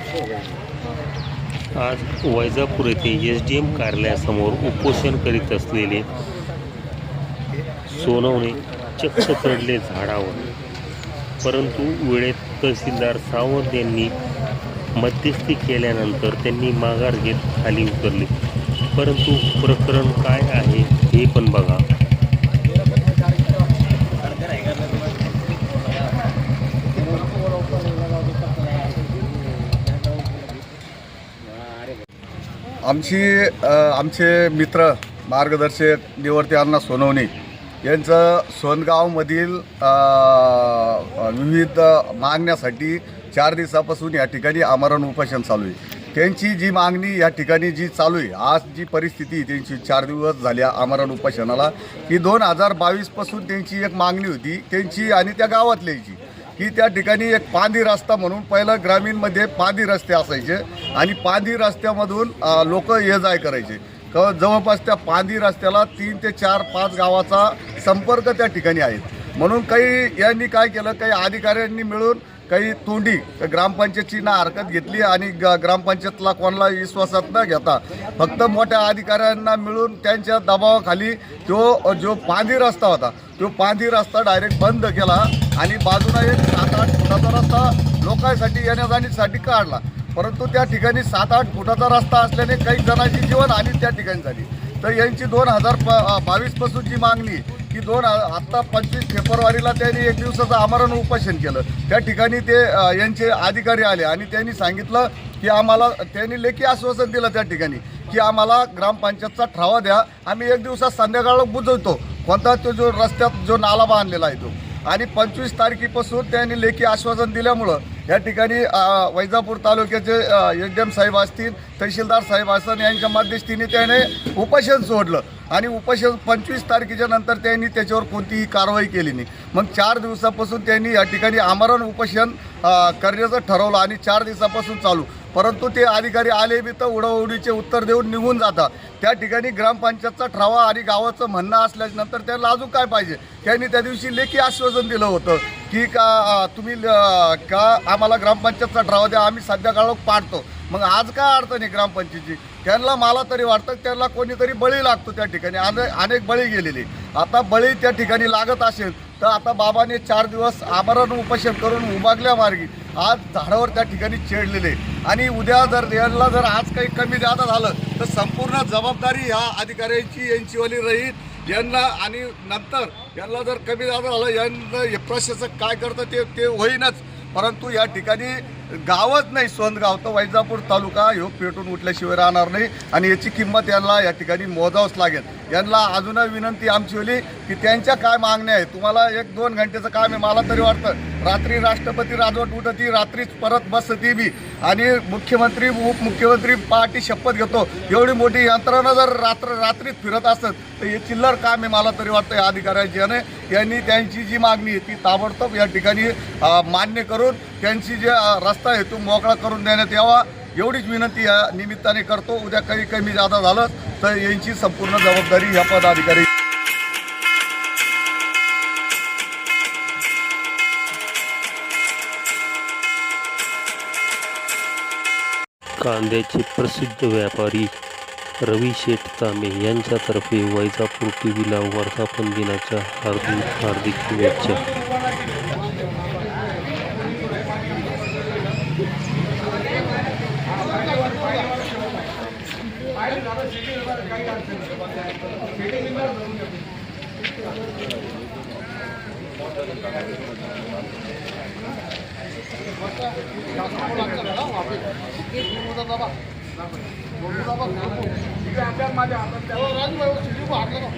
आज वैजापूर येथे S D M कार्यालयासमोर उपोषण करीत असलेले सोनवणे चक्क चढले झाडावर. परंतु वेळेत तहसीलदार सावंत यांनी मध्यस्थी केल्यानंतर त्यांनी माघार घेत खाली उतरले. परंतु प्रकरण काय आहे हे पण बघा. आमची आमचे मित्र मार्गदर्शक निवर्ती अण्णा सोनवणे यांचं सोनगावमधील विविध मागण्यासाठी चार दिवसापासून या ठिकाणी आमरण उपोषण चालू आहे. त्यांची जी मागणी या ठिकाणी जी चालू आहे आज जी परिस्थिती त्यांची चार दिवस झाल्या आमरण उपोषणाला ही दोन हजार बावीसपासून त्यांची एक मागणी होती त्यांची आणि त्या गावातल्याची. की त्या ठिकाणी एक पांदी रस्ता म्हणून पहिलं ग्रामीणमध्ये पांदी रस्ते असायचे आणि पांदी रस्त्यामधून लोक ये जाय करायचे. क जवळपास त्या पांदी रस्त्याला तीन ते चार पाच गावाचा संपर्क त्या ठिकाणी आहेत म्हणून काही यांनी काय केलं काही अधिकाऱ्यांनी मिळून काही तोंडी ग्रामपंचायतची ना हरकत घेतली आणि ग ग्रामपंचायतला कोणाला विश्वासात न घेता फक्त मोठ्या अधिकाऱ्यांना मिळून त्यांच्या दबावाखाली तो जो पांदी रस्ता होता तो पांधी रस्ता डायरेक्ट बंद केला आणि बाजूला एक सात आठ फुटाचा रस्ता लोकांसाठी येण्याजाण्यासाठी काढला. परंतु त्या ठिकाणी सात आठ फुटाचा रस्ता असल्याने काही जणांची आणि त्या ठिकाणी झाली. तर यांची दोन हजार प बावीसपासूनची मागणी की दोन आत्ता पंचवीस फेब्रुवारीला त्यांनी एक दिवसाचं आमरण उपोषण केलं. त्या ठिकाणी ते यांचे अधिकारी आले आणि त्यांनी सांगितलं की आम्हाला त्यांनी लेखी आश्वासन दिलं त्या ठिकाणी की आम्हाला ग्रामपंचायतचा ठरावा द्या. आम्ही एक दिवसात संध्याकाळ बुजवतो. कोणता तो जो रस्त्यात जो नाला बांधलेला आहे तो. आणि पंचवीस तारखेपासून त्यांनी लेखी आश्वासन दिल्यामुळं या ठिकाणी वैजापूर तालुक्याचे एच डी एम साहेब असतील तहसीलदार साहेब असतील यांच्या मध्यस्थीने त्याने उपोषण सोडलं. आणि उपोषण पंचवीस तारखेच्या नंतर त्यांनी त्याच्यावर कोणतीही कारवाई केली नाही. मग चार दिवसापासून त्यांनी या ठिकाणी आमरण उपोषण करण्याचं ठरवलं आणि चार दिवसापासून चालू. परंतु ते अधिकारी आले बी तर उडवडीचे उत्तर देऊन निघून जातात. त्या ठिकाणी ग्रामपंचायतचा ठरावा आणि गावाचं म्हणणं असल्यानंतर त्याला अजून काय पाहिजे? त्यांनी त्या दिवशी लेखी आश्वासन दिलं होतं की का तुम्ही का आम्हाला ग्रामपंचायतचा ठराव द्या आम्ही सध्या काळ पाडतो. मग आज काय अडचण आहे ग्रामपंचायतीची? त्यांना मला तरी वाटतं त्यांना कोणीतरी बळी लागतो त्या ठिकाणी. अने अनेक बळी गेलेली. आता बळी त्या ठिकाणी लागत असेल तर आता बाबाने चार दिवस आमरण उपोषण करून उभागल्या मार्गी आज झाडावर त्या ठिकाणी चेडलेले. आणि उद्या जर यांना जर आज काही कमी जादा झालं तर संपूर्ण जबाबदारी ह्या अधिकाऱ्यांची यांचीवाली राहील. यांना आणि नंतर यांना जर कमी जादा झालं यांना प्रशासक काय करतं ते ते होईनच. परंतु या ठिकाणी गावच नाही सोनगाव. तर वैजापूर तालुका ह्यो पेटून उठल्याशिवाय राहणार नाही आणि याची किंमत यांना या ठिकाणी मोजावंच लागेल. यांना अजूनही विनंती आमची होली की त्यांच्या काय मागण्या आहे तुम्हाला एक दोन घंटेचं काम आहे मला तरी वाटतं. रात्री राष्ट्रपती राजवट उठती रात्रीच परत बसती बी. आणि मुख्यमंत्री उपमुख्यमंत्री पार्टी शपथ घेतो. एवढी मोठी यंत्रणा जर रात्र रात्रीत फिरत असत तर हे चिल्लर काम आहे मला तरी वाटतं या अधिकाऱ्यांची. आणि यांनी त्यांची जी मागणी आहे ती ताबडतोब या ठिकाणी मान्य करून त्यांची जे रस्ता आहे तो मोकळा करून देण्यात यावा. एवढीच विनंती या निमित्ताने करतो. उद्या काही कमी जादा झालं तर यांची संपूर्ण जबाबदारी या पदाधिकारी कांद्याचे प्रसिद्ध व्यापारी रवी शेठ तांबे यांच्यातर्फे वैजापूर टीव्हीला वर्धापन दिनाच्या हार्दिक हार्दिक शुभेच्छा. माझ्या हातात राजू भाऊ शिजू हातला